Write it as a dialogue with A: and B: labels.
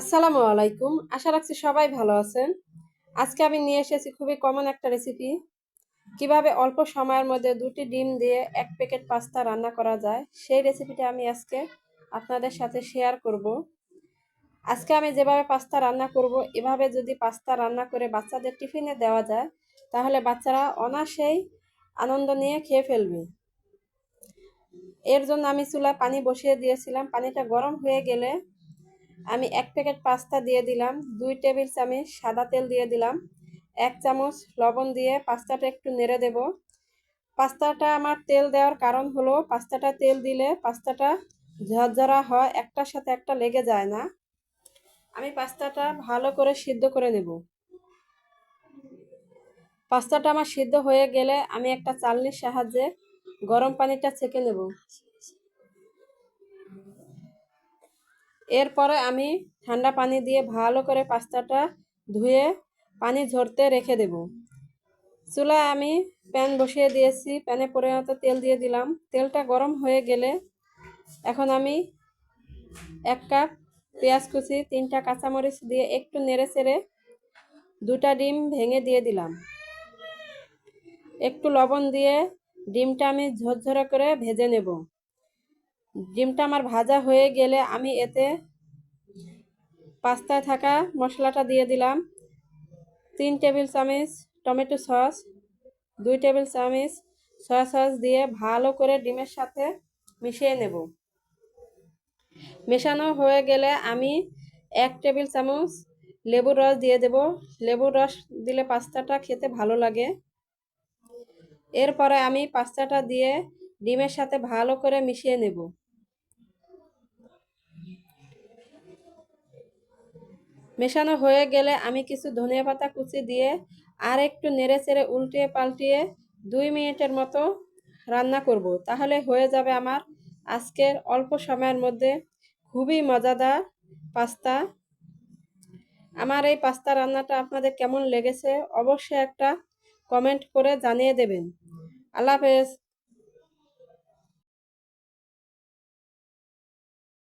A: আসসালামু আলাইকুম। আশা রাখছি সবাই ভালো আছেন। আজকে আমি নিয়ে এসেছি খুবই কমন একটা রেসিপি কীভাবে অল্প সময়ের মধ্যে দুটি ডিম দিয়ে এক প্যাকেট পাস্তা রান্না করা যায়, সেই রেসিপিটা আমি আজকে আপনাদের সাথে শেয়ার করব। আজকে আমি যেভাবে পাস্তা রান্না করব, এভাবে যদি পাস্তা রান্না করে বাচ্চাদের টিফিনে দেওয়া যায়, তাহলে বাচ্চারা অনাসেই আনন্দ নিয়ে খেয়ে ফেলবে। এর জন্য আমি চুলায় পানি বসিয়ে দিয়েছিলাম। পানিটা গরম হয়ে গেলে আমি এক প্যাকেট পাস্তা দিয়ে দিলাম, দুই টেবিল চামচ সাদা তেল দিয়ে দিলাম, এক চামচ লবণ দিয়ে পাস্তাটা একটু নেড়ে দেব। পাস্তাটা আমার তেল দেওয়ার কারণ হলো পাস্তাটা তেল দিলে পাস্তাটা ঝরঝরা হয়, একটার সাথে একটা লেগে যায় না। আমি পাস্তাটা ভালো করে সিদ্ধ করে নেব। পাস্তাটা আমার সিদ্ধ হয়ে গেলে আমি একটা চালনির সাহায্যে গরম পানিটা ছেঁকে নেব। এরপরে আমি ঠান্ডা পানি দিয়ে ভালো করে পাস্তাটা ধুয়ে পানি ঝরতে রেখে দেব। চুলায় আমি প্যান বসিয়ে দিয়েছি, প্যানে পরিণত তেল দিয়ে দিলাম। তেলটা গরম হয়ে গেলে এখন আমি এক কাপ পেঁয়াজ কুচি, তিনটা কাঁচামরিচ দিয়ে একটু নেড়ে চেড়ে দুটা ডিম ভেঙে দিয়ে দিলাম। একটু লবণ দিয়ে ডিমটা আমি ঝরঝরে করে ভেজে নেব। ডিমটা আমার ভাজা হয়ে গেলে আমি এতে পাস্তায় থাকা মশলাটা দিয়ে দিলাম। তিন টেবিল চামচ টমেটো সস, দুই টেবিল চামচ সয়া সস দিয়ে ভালো করে ডিমের সাথে মিশিয়ে নেব। মেশানো হয়ে গেলে আমি এক টেবিল চামচ লেবুর রস দিয়ে দেব। লেবুর রস দিলে পাস্তাটা খেতে ভালো লাগে। এরপরে আমি পাস্তাটা দিয়ে ডিমের সাথে ভালো করে মিশিয়ে নেব। মেশানো হয়ে গেলে আমি কিছু ধনিয়া পাতা কুচি দিয়ে আর একটু নেড়ে চেড়ে উল্টিয়ে পাল্টিয়ে দুই মিনিটের মতো রান্না করব। তাহলে হয়ে যাবে আমার আজকের অল্প সময়ের মধ্যে খুবই মজাদার পাস্তা। আমার এই পাস্তা রান্নাটা আপনাদের কেমন লেগেছে অবশ্যই একটা কমেন্ট করে জানিয়ে দেবেন। আল্লাহ হাফেজ।